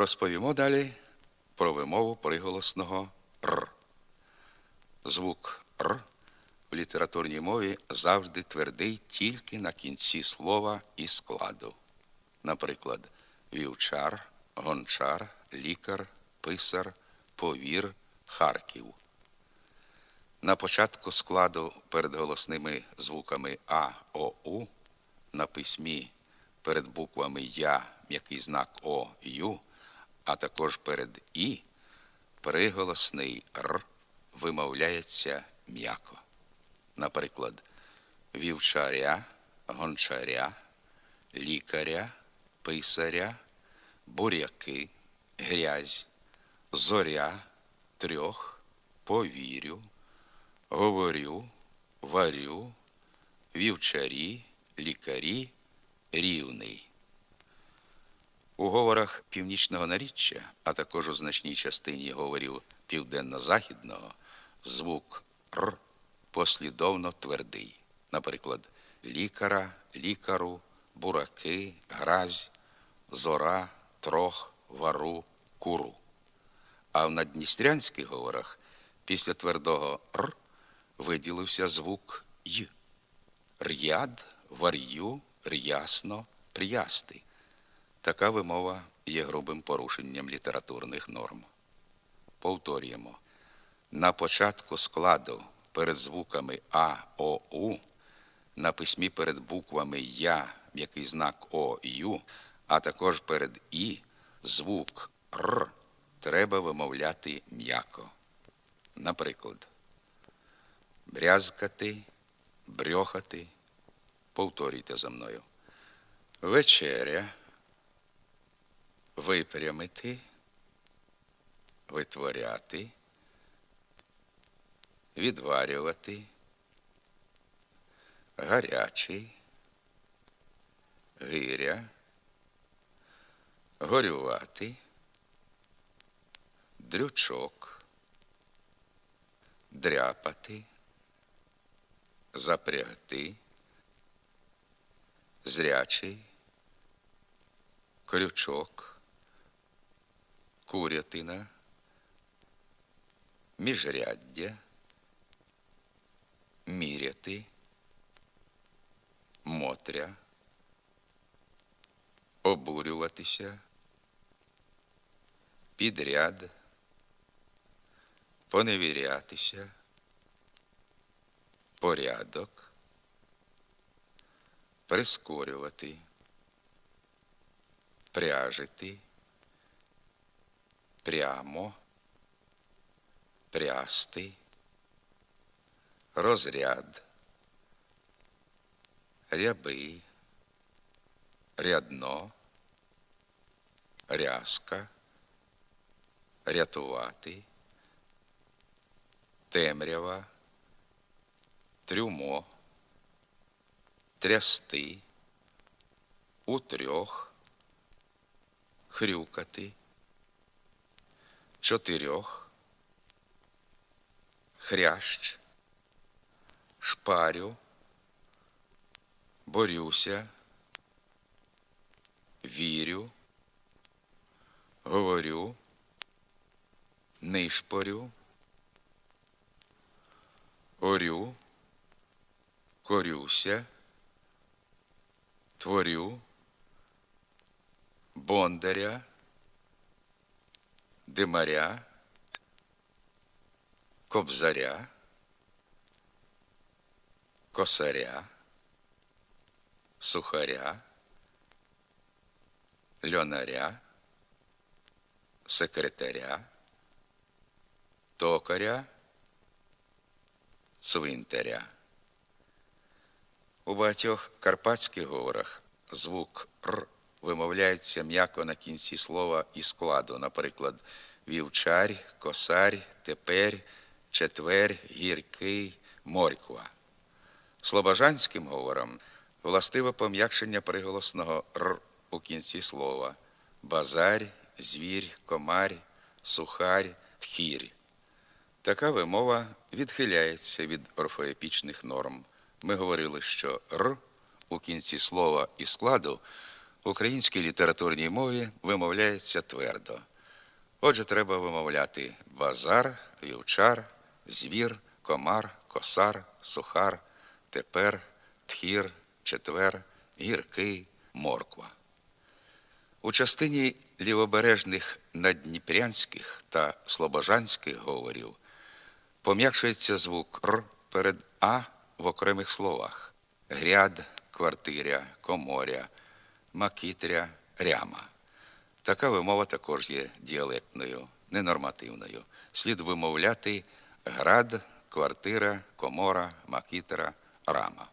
Розповімо далі про вимову приголосного р. Звук р в літературній мові завжди твердий тільки на кінці слова і складу. Наприклад, вівчар, гончар, лікар, писар, повір, Харків. На початку складу перед голосними звуками А, О, У, на письмі перед буквами Я, м'який знак О, Ю, а також перед І, приголосний Р вимовляється м'яко. Наприклад, вівчаря, гончаря, лікаря, писаря, буряки, грязь, зоря, трьох, повірю, говорю, варю, вівчарі, лікарі, рівний. У говорах північного наріччя, а також у значній частині говорів південно-західного, звук Р послідовно твердий. Наприклад, лікара, лікару, бураки, гразь, зора, трох, вару, куру. А в надністрянських говорах після твердого Р виділився звук Й. Р'яд, вар'ю, р'ясно, приясти. Така вимова є грубим порушенням літературних норм. Повторюємо. На початку складу перед звуками А, О, У, на письмі перед буквами Я, м'який знак О, Ю, а також перед І, звук Р треба вимовляти м'яко. Наприклад, брязкати, брьохати. Повторюйте за мною. Вечеря, випрямити, витворяти, відварювати, гарячий, гиря, горювати, дрючок, дряпати, запрягти, зрячий, крючок, курятина, міжряддя, міряти, мотря, обурюватися, підряд, поневірятися, порядок, прискорювати, пряжити, прямо, прясти, розряд, ряби, рядно, рязка, рятувати, темрява, трюмо, трясти, утрьох, хрюкати, чотирьох, хрящ, шпарю, борюся, вірю, говорю, нишпорю, орю, корюся, творю, бондаря, димаря, кобзаря, косаря, сухаря, льонаря, секретаря, токаря, цвинтаря. У багатьох карпатських говорах звук Р вимовляється м'яко на кінці слова і складу, наприклад, вівчар, косарь, тепер, четвер, гіркий, морква. Слобожанським говорам властиве пом'якшення приголосного Р у кінці слова базар, звір, комар, сухарь, тхір. Така вимова відхиляється від орфоепічних норм. Ми говорили, що Р у кінці слова і складу в українській літературній мові вимовляється твердо. Отже, треба вимовляти базар, вівчар, звір, комар, косар, сухар, тепер, тхір, четвер, гіркий, морква. У частині лівобережних наддніпрянських та слобожанських говорів пом'якшується звук Р перед А в окремих словах гряд, квартиря, коморя, макітря, ряма. Така вимова також є діалектною, ненормативною. Слід вимовляти град, квартира, комора, макітра, рама.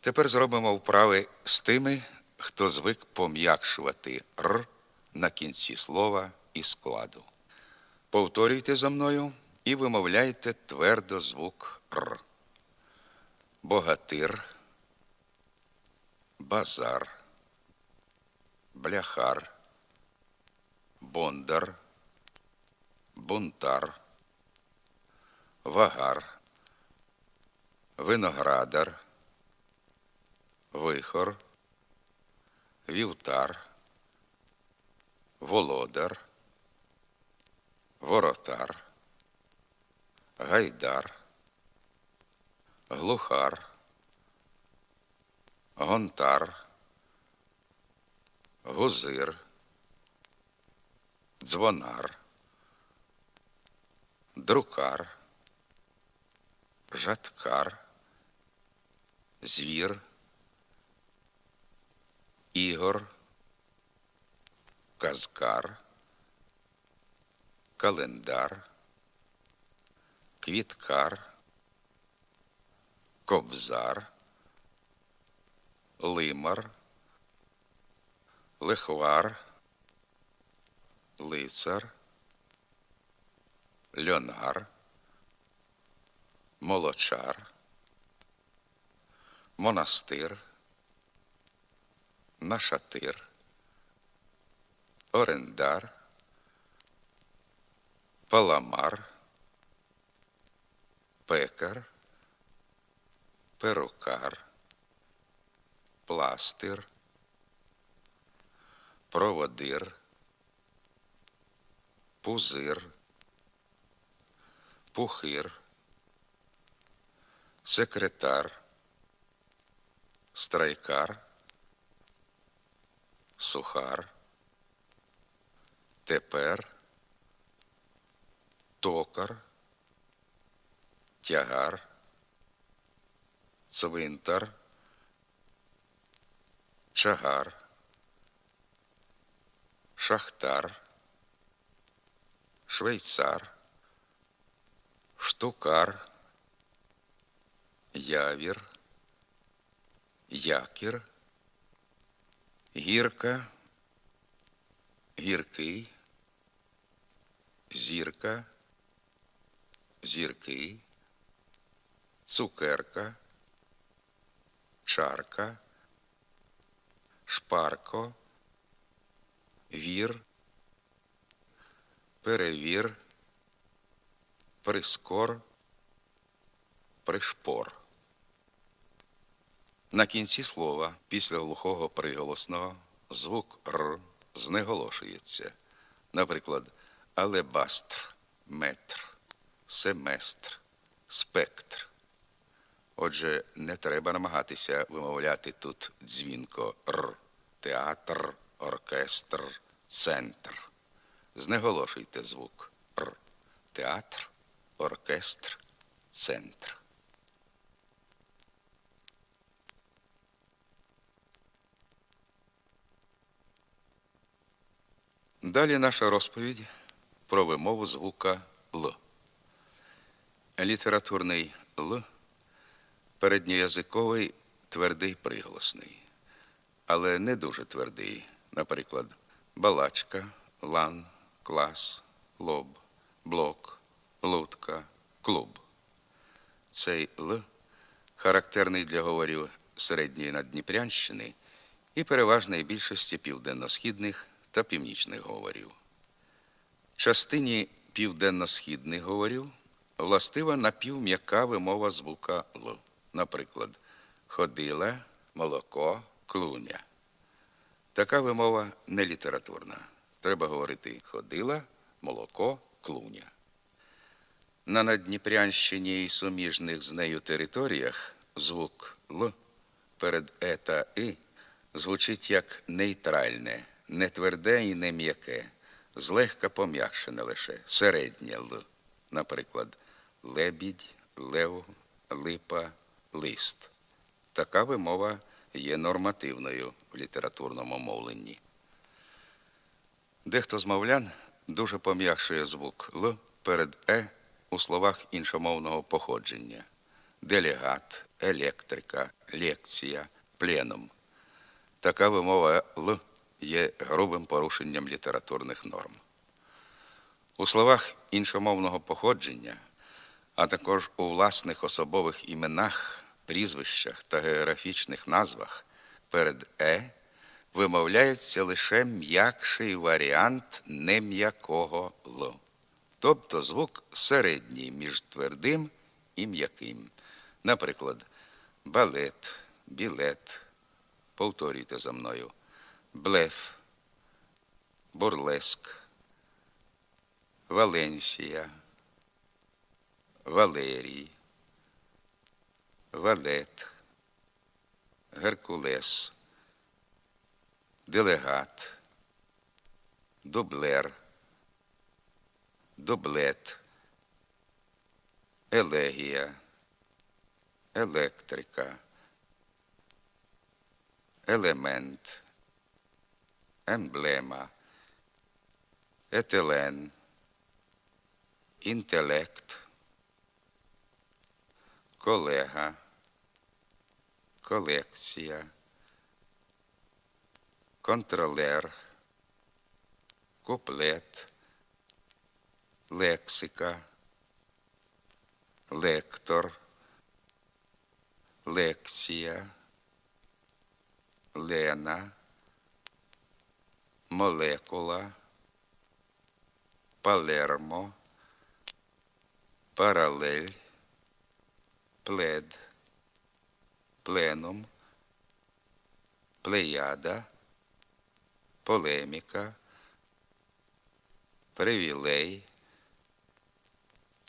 Тепер зробимо вправи з тими, хто звик пом'якшувати р на кінці слова і складу. Повторюйте за мною і вимовляйте твердо звук р. Богатир, базар, бляхар, бондар, бунтар, вагар, виноградар, вихор, вівтар, володар, воротар, гайдар, глухар, гонтар, гузир, дзвонар, друкар, жаткар, звір, ігор, казкар, календар, квіткар, кобзар, лимар, лихвар, лицар, льонар, молочар, монастир, нашатир, орендар, паламар, пекар, перукар, пластир, проводир, пузир, пухир, секретар, страйкар, сухар, тепер, токар, тягар, цвинтар, чагар, шахтар, швейцар, штукар, явір, якір, гірка, гіркий, зірка, зіркий, цукерка, чарка, шпарко, вір, перевір, прискор, пришпор. На кінці слова після глухого приголосного звук Р знеголошується. Наприклад, алебастр, метр, семестр, спектр. Отже, не треба намагатися вимовляти тут дзвінко Р, театр, оркестр, центр. Знеголошуйте звук Р. Театр, оркестр, центр. Далі наша розповідь про вимову звука Л. Літературний Л передньоязиковий твердий приголосний, але не дуже твердий. Наприклад, балачка, лан, клас, лоб, блок, лутка, клуб. Цей Л характерний для говорів середньої Наддніпрянщини і переважної більшості південно-східних та північних говорів. Частині південно-східних говорів властива напівм'яка вимова звука Л. Наприклад, ходила, молоко, клуня. Така вимова не літературна. Треба говорити ходила, молоко, клуня. На Надніпрянщині і суміжних з нею територіях звук Л перед е та и звучить як нейтральне, не тверде і не м'яке, злегка пом'якшене лише, середнє Л. Наприклад, лебідь, лев, липа, лист. Така вимова є нормативною в літературному мовленні. Дехто з мовлян дуже пом'якшує звук Л перед Е у словах іншомовного походження. Делегат, електрика, лекція, пленум. Така вимова Л є грубим порушенням літературних норм. У словах іншомовного походження, а також у власних особових іменах, прізвищах та географічних назвах перед Е вимовляється лише м'якший варіант нем'якого Л, тобто звук середній між твердим і м'яким. Наприклад, балет, білет, повторюйте за мною, блеф, бурлеск, Валенсія, Валерій, Valete, Hercules, Delerat, Dobler, doblet, Eléria, Elétrica, Element, Emblema, Etelene, intelect колега, колекція, контролер, куплет, лексика, лектор, лекція, лена, молекула, палермо, паралель, плед, пленум, плеяда, полеміка, привілей,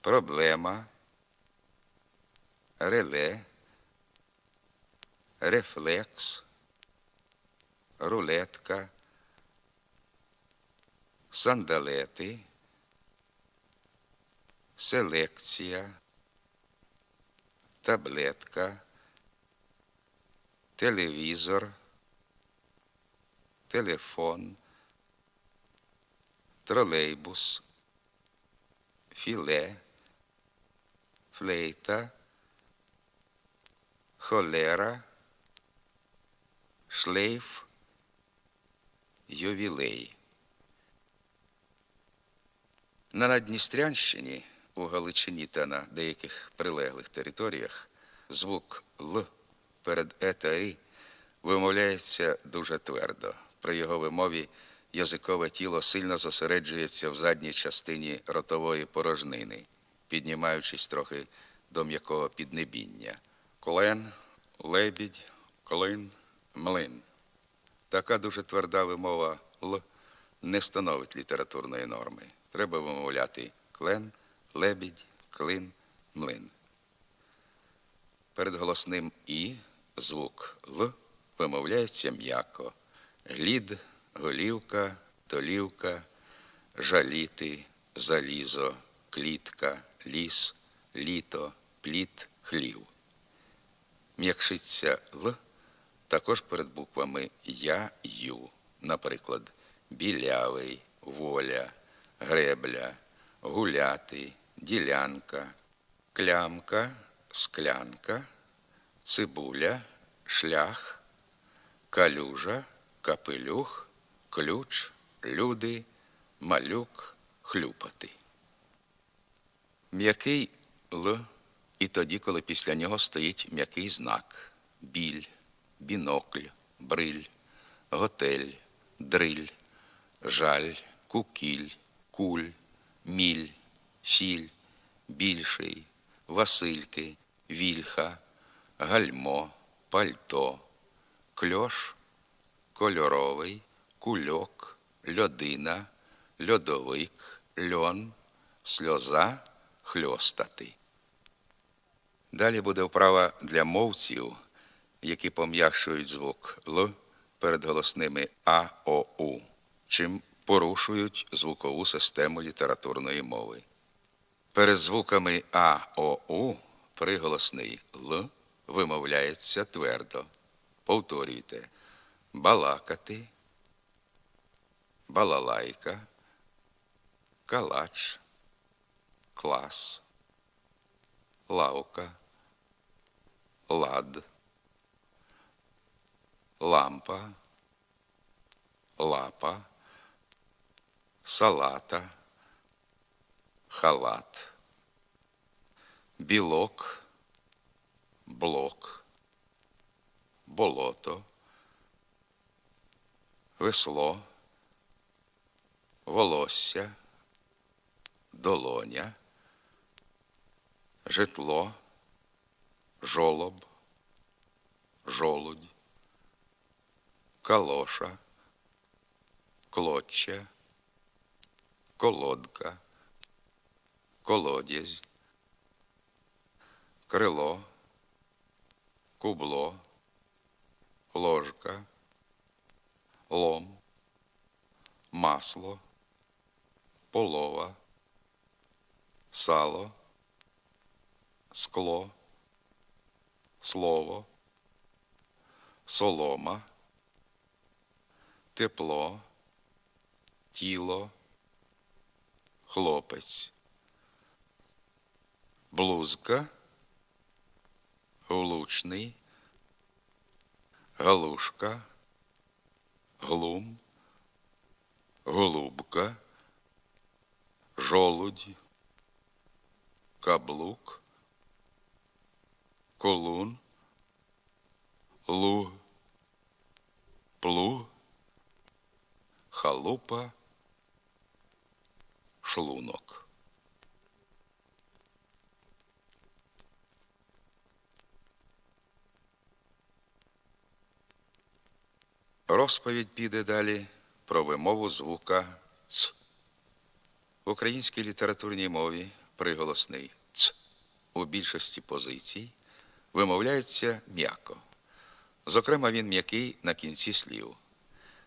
проблема, реле, рефлекс, рулетка, сандалети, селекція, таблетка, телевізор, телефон, тролейбус, філе, флейта, холера, шлейф, ювілей. На Надністрянщині, у Галичині та на деяких прилеглих територіях звук Л перед е та и вимовляється дуже твердо. При його вимові язикове тіло сильно зосереджується в задній частині ротової порожнини, піднімаючись трохи до м'якого піднебіння. Клен, лебідь, клин, млин. Така дуже тверда вимова Л не становить літературної норми. Треба вимовляти клен, лебідь, клин, млин. Перед голосним І звук Л вимовляється м'яко. Глід, голівка, толівка, жаліти, залізо, клітка, ліс, літо, пліт, хлів. М'якшиться Л також перед буквами Я, Ю. Наприклад, білявий, воля, гребля, гуляти, ділянка, клямка, склянка, цибуля, шлях, калюжа, капелюх, ключ, люди, малюк, хлюпати. М'який Л і тоді, коли після нього стоїть м'який знак біль, бінокль, бриль, готель, дриль, жаль, кукіль, куль, міль, сіль, більший, Васильки, вільха, гальмо, пальто, кльош, кольоровий, кульок, льодина, льодовик, льон, сльоза, хльостати. Далі буде вправа для мовців, які пом'якшують звук Л перед голосними А, О, У, чим порушують звукову систему літературної мови. Перед звуками А, О, У приголосний Л вимовляється твердо. Повторюйте. Балакати, балалайка, калач, клас, лавка, лад, лампа, лапа, салата, халат, білок, блок, болото, весло, волосся, долоня, житло, жолоб, жолудь, калоша, клоччя, колодка, колодязь, крило, кубло, ложка, лом, масло, полова, сало, скло, слово, солома, тепло, тіло, хлопець, блузка, влучний, галушка, глум, голубка, жолудь, каблук, колун, луг, плуг, халупа, шлунок. Розповідь піде далі про вимову звука ц. В українській літературній мові приголосний ц у більшості позицій вимовляється м'яко. Зокрема, він м'який на кінці слів.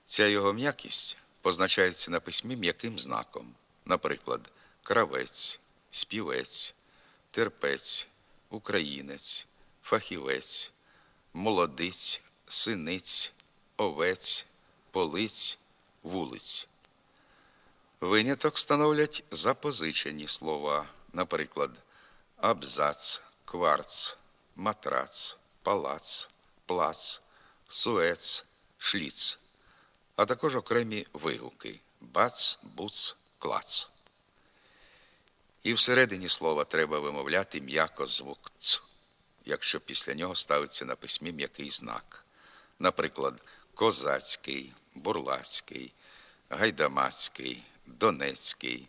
Ця його м'якість позначається на письмі м'яким знаком, наприклад, кравець, співець, терпець, українець, фахівець, молодиць, синиць, овець, полиць, вулиць. Виняток становлять запозичені слова, наприклад, абзац, кварц, матрац, палац, плац, суец, шліц, а також окремі вигуки бац, буц, клац. І всередині слова треба вимовляти м'яко звук ц, якщо після нього ставиться на письмі м'який знак. Наприклад, козацький, бурлацький, гайдамацький, донецький,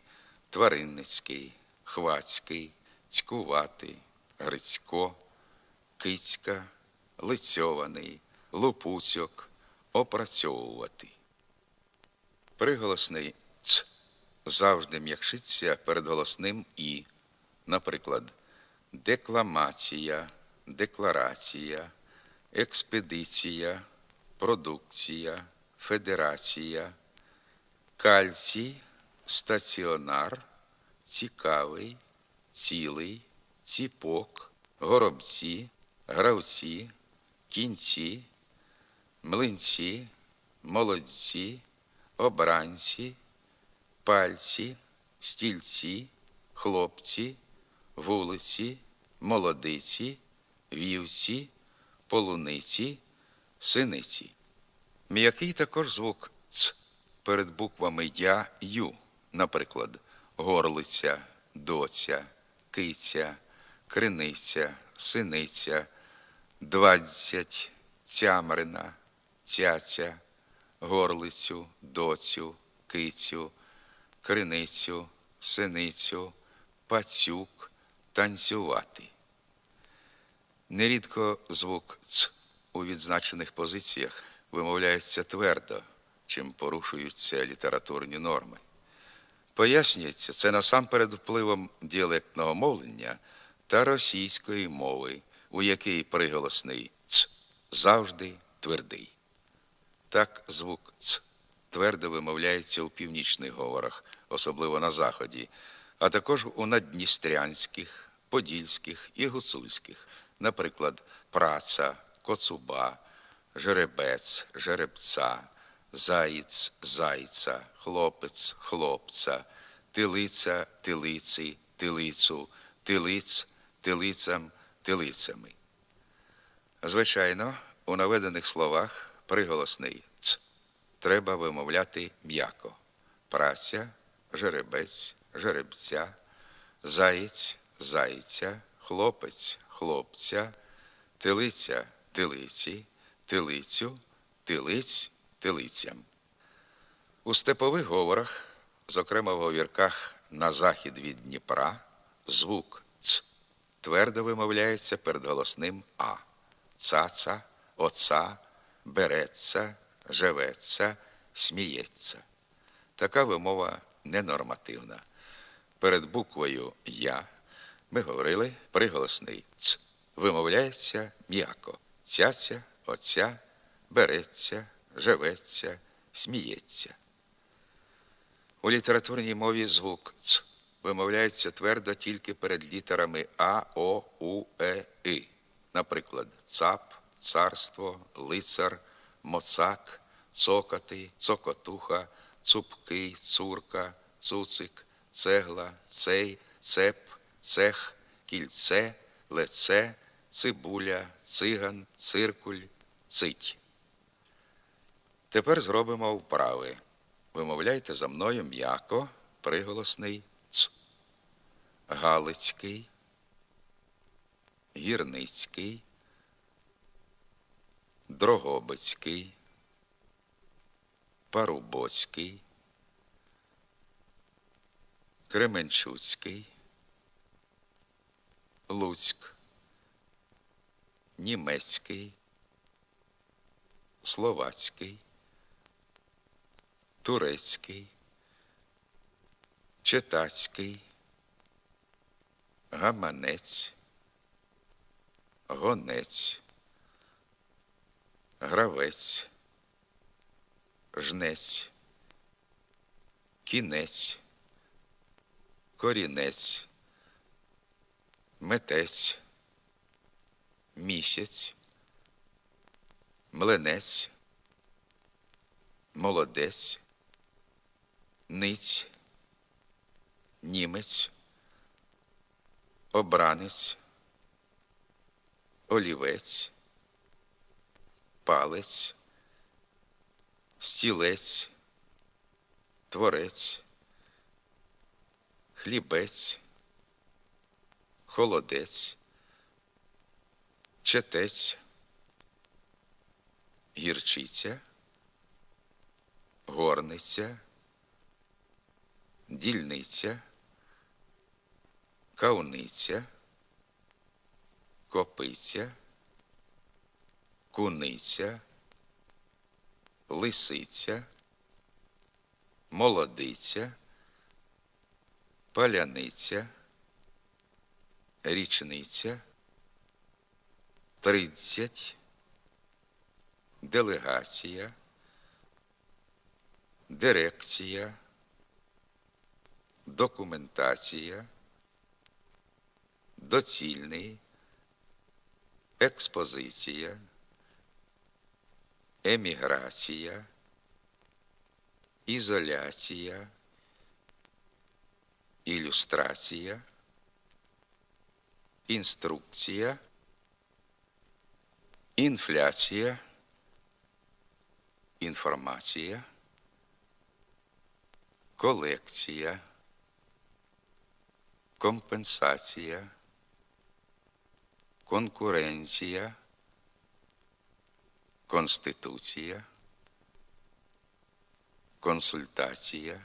тваринницький, хвацький, цькуватий, грицько, кицька, лицьований, лупуцьок, опрацьовувати. Приголосний ц завжди м'якшиться перед голосним і, наприклад, декламація, декларація, експедиція, продукція, федерація, кальцій, стаціонар, цікавий, цілий, ціпок, горобці, гравці, кінці, млинці, молодці, обранці, пальці, стільці, хлопці, вулиці, молодиці, вівці, полуниці, синиці. М'який також звук ц перед буквами Я, Ю, наприклад, горлиця, доця, киця, криниця, синиця, двадцять, цямрина, цяця, горлицю, доцю, кицю, криницю, синицю, пацюк, танцювати. Нерідко звук ц у відзначених позиціях вимовляється твердо, чим порушуються літературні норми. Пояснюється це насамперед впливом діалектного мовлення та російської мови, у якій приголосний ц завжди твердий. Так звук ц твердо вимовляється у північних говорах, особливо на заході, а також у наддністрянських, подільських і гуцульських, наприклад, праця, коцуба, жеребець, жеребця, заєць, зайця, хлопець, хлопця, тилиця, тилиці, тилицю, тилиць, тилицям, тилицями. Звичайно, у наведених словах приголосний ц треба вимовляти м'яко. Праця, жеребець, жеребця, заєць, зайця, хлопець, хлопця, тилиця, тилиці, тилицю, тилиць, тилицям. У степових говорах, зокрема в говірках на захід від Дніпра, звук ц твердо вимовляється перед голосним а. Цаца, оца, береться, живеться, сміється. Така вимова ненормативна. Перед буквою Я ми говорили приголосний ц. Вимовляється м'яко. Цяця, оця, береться, живеться, сміється. У літературній мові звук ц вимовляється твердо тільки перед літерами А, О, У, Е, И. Наприклад, цап, царство, лицар, моцак, цокати, цокотуха, цупки, цурка, цуцик, цегла, цей, цеп, цех, кільце, леце, цибуля, циган, циркуль, цить. Тепер зробимо вправи. Вимовляйте за мною м'яко, приголосний ц. Галицький, Гірницький, Дрогобицький, Парубоцький, Кременчуцький, Луцьк, Німецький, Словацький, Турецький, Читацький, Гаманець, Гонець, Гравець, Жнець, Кінець, Корінець, Метець, Місяць, Млинець, Молодець, Ниць, Німець, Обранець, Олівець, Палець, Стілець, Творець, Хлібець, Холодець, Четець, Гірчиця, Горниця, Дільниця, Кауниця, Копиця, Куниця, Лисиця, Молодиця, Паляниця, Річниця, Тридцять, Делегація, Дирекція, Документація, Доцільний, Експозиція, Еміграція, Ізоляція, Ілюстрація, Інструкція, Інфляція, Інформація, Колекція, Компенсація, Конкуренція, Конституція, Консультація,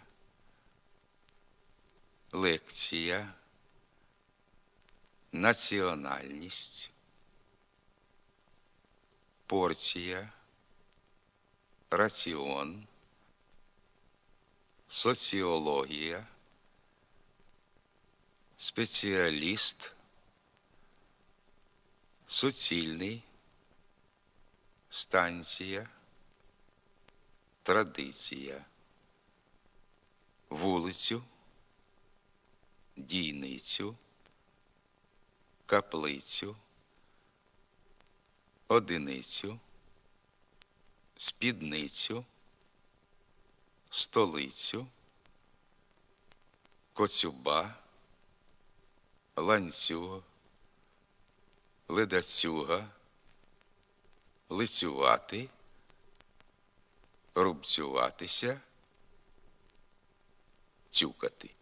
Лекція, Національність, Порція, раціон, соціологія, спеціаліст, суцільний, станція, традиція, вулицю, дійницю, каплицю, одиницю, спідницю, столицю, коцюба, ланцюг, ледацюга, лицювати, рубцюватися, цюкати.